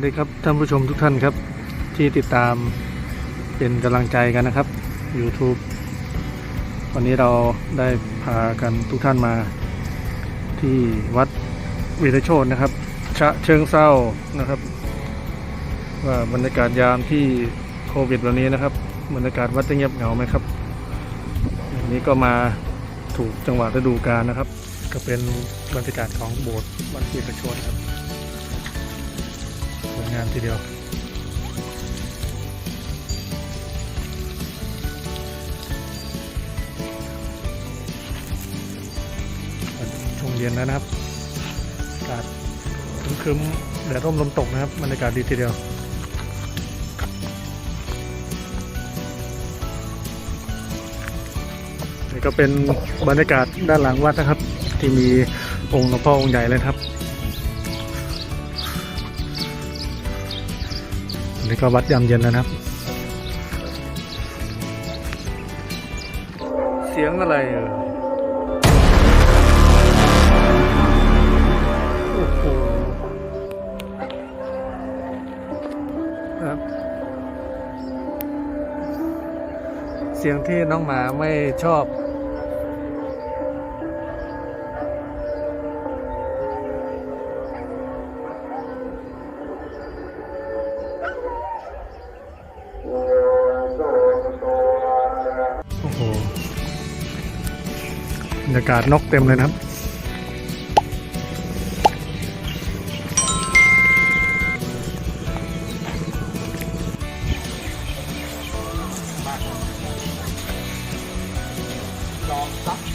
วัสดีครับท่านผู้ชมทุกท่านครับ ที่ติดตามเป็นกำลังใจกันนะครับ YouTube วันนี้เราได้พากันทุกท่านมา ที่วัดวีรโชตนะครับชะเชิงเศร้านะครับ ว่าบรรยากาศยามที่โควิดแบบนี้นะครับบรรยากาศวัดจะเงียบเหงาไหมครับอันนี้ก็มาถูกจังหวะฤดูกาลนะครับ ก็เป็นบรรยากาศของโบสถ์วัดวีรโชตครับ งามทีเดียว ช่วงเย็นแล้วนะครับอากาศครึ้มๆแดดร่มลมตกนะครับบรรยากาศดีทีเดียวนี่ก็เป็นบรรยากาศด้านหลังวัดนะครับ ที่มีองค์หลวงพ่อองค์ใหญ่เลยครับ นนี่ก็วัดยามเย็นแล้วนะครับ เสียงอะไรเออโอ้โหครับ เสียงที่น้องหมาไม่ชอบ รรยากาศนกเต็มเลยนะครับ จอมทัพ